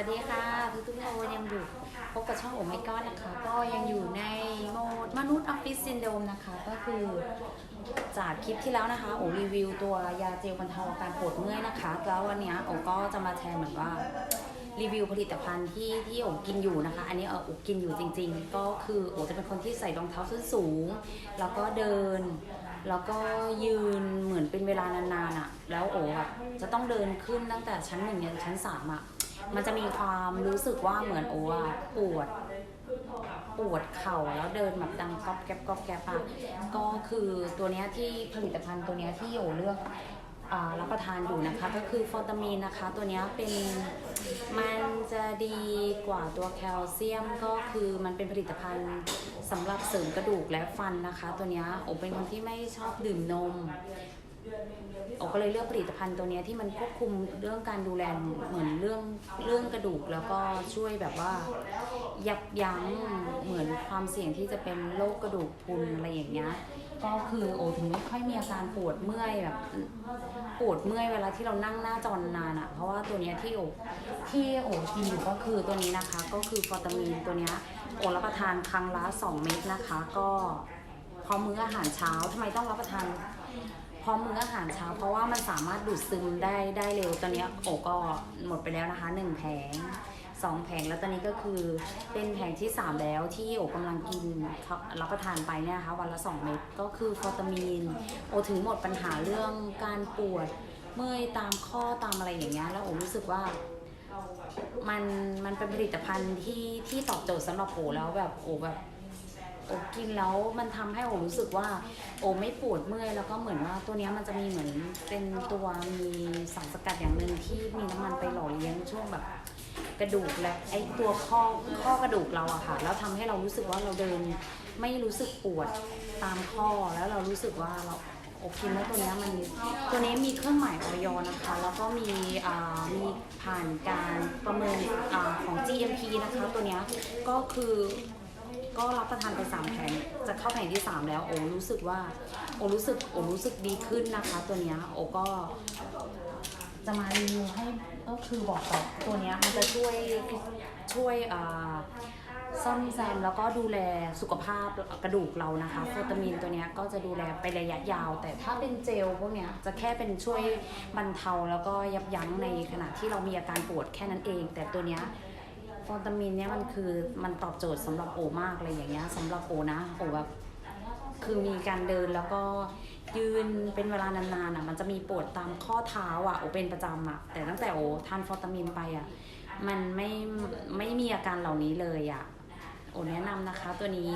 สวัสดีค่ะทุกทุกๆคนยังอยู่พบกับช่องโอไมก้อนนะคะ ก็ยังอยู่ในโหมดมนุษย์ออฟฟิศซินโดรมนะคะ ก็คือจากคลิปที่แล้วนะคะโอรีวิวตัวยาเจลบรรเทาอาการปวดเมื่อยนะคะ แล้ววันนี้โอก็จะมาแชร์เหมือนว่ารีวิวผลิตภัณฑ์ที่ที่โอกินอยู่นะคะ อันนี้เออโอกินอยู่จริง ๆ ก็คือโอจะเป็นคนที่ใส่รองเท้าส้นสูง แล้วก็เดิน แล้วก็ยืนเหมือนเป็นเวลานานๆอะ่ะ แล้วโออะจะต้องเดินขึ้นตั้งแต่ชั้นหนึ่งยันชั้นสามอะ มันจะมีความรู้สึกว่าเหมือนโออะปวดปวดเข่าแล้วเดินแบบดังก๊อบแก๊บก๊อบแก๊บอะก็คือตัวเนี้ยที่ผลิตภัณฑ์ตัวเนี้ยที่โอเลือกรับประทานอยู่นะคะ ก็คือฟอร์ตามีนนะคะ ตัวเนี้ยเป็นมันจะดีกว่าตัวแคลเซียมก็คือมันเป็นผลิตภัณฑ์สำหรับเสริมกระดูกและฟันนะคะ ตัวเนี้ยโอเป็นคนที่ไม่ชอบดื่มนม โอก็เลยเลือกผลิตภัณฑ์ตัวนี้ที่มันควบคุมเรื่องการดูแลเหมือนเรื่องเรื่องกระดูกแล้วก็ช่วยแบบว่า ยับยั้งเหมือนความเสี่ยงที่จะเป็นโรคกระดูกพรุนอะไรอย่างเงี้ยก็คือโอถึงไม่ค่อยมีอาการปวดเมื่อยแบบปวดเมื่อยเวลาที่เรานั่งหน้าจอนานอะเพราะว่าตัวเนี้ยที่โอที่โอกินอยู่ก็คือตัวนี้นะคะ ก็คือฟอร์ตามีนตัวเนี้ยโอรับประทานครั้งละ 2 เม็ดนะคะ ก็พอมื้ออาหารเช้าทำไมต้องรับประทาน อมมื้ออาหารเช้า เพราะว่ามันสามารถดูดซึมได้ได้เร็วตอนนี้โอก็หมดไปแล้วนะคะหนึ่งแผงสองแผงแล้วตอนนี้ก็คือเป็นแผงที่3แล้วที่โอกำลังกินรับประทานไปเนี่ยนะคะวันละ2เม็ดก็คือฟอตามีน โอถึงหมดปัญหาเรื่องการปวดเมื่อยตามข้อตามอะไรอย่างเงี้ยแล้วโอรู้สึกว่ามันมันเป็นผลิตภัณฑ์ที่ที่ตอบโจทย์สำหรับโอแล้วแบบโอแบบ โอกินแล้วมันทำให้โอรู้สึกว่า โอไม่ปวดเมื่อยแล้วก็เหมือนว่าตัวนี้มันจะมีเหมือนเป็นตัวมีสารสกัดอย่างหนึ่งที่มีน้ำมันไปหล่อเลี้ยงช่วงแบบกระดูกและไอตัวข้อข้อกระดูกเราอะค่ะแล้วทำให้เรารู้สึกว่าเราเดินไม่รู้สึกปวดตามข้อแล้วเรารู้สึกว่าเราโอเคแล้วตัวนี้มันตัวนี้มีเครื่องหมายออยนะคะ แล้วก็มีอ่ามีผ่านการประเมินอาของ GMP นะคะ ตัวนี้ก็คือ ก็รับประทานไปสามแผงจะเข้าแผงที่สามแล้วโอรู้สึกว่าโอรู้สึกโอรู้สึกดีขึ้นนะคะ ตัวเนี้ยโอก็จะมารีวิวให้ก็คือบอกต่อตัวเนี้ยมันจะช่วยช่วยอ่าซ่อมแซมแล้วก็ดูแลสุขภาพกระดูกเรานะคะโฟตามีนตัวนี้ก็จะดูแลไประยะยาว แต่ถ้าเป็นเจลพวกเนี้ยจะแค่เป็นช่วยบรรเทาแล้วก็ยับยั้งในขณะที่เรามีอาการปวดแค่นั้นเอง แต่ตัวนี้ ฟอร์ตามินเนี่ยมันคือมันตอบโจทย์สำหรับโอมากอะไรอย่างเงี้ยสำหรับโอนะโอแบบคือมีการเดินแล้วก็ยืนเป็นเวลานานๆอะมันจะมีปวดตามข้อเท้าอะโอเป็นประจำอะแต่ตั้งแต่โอทานฟอร์ตามินไปอะมันไม่ไม่มีอาการเหล่านี้เลยอะโอแนะนำนะคะตัวนี้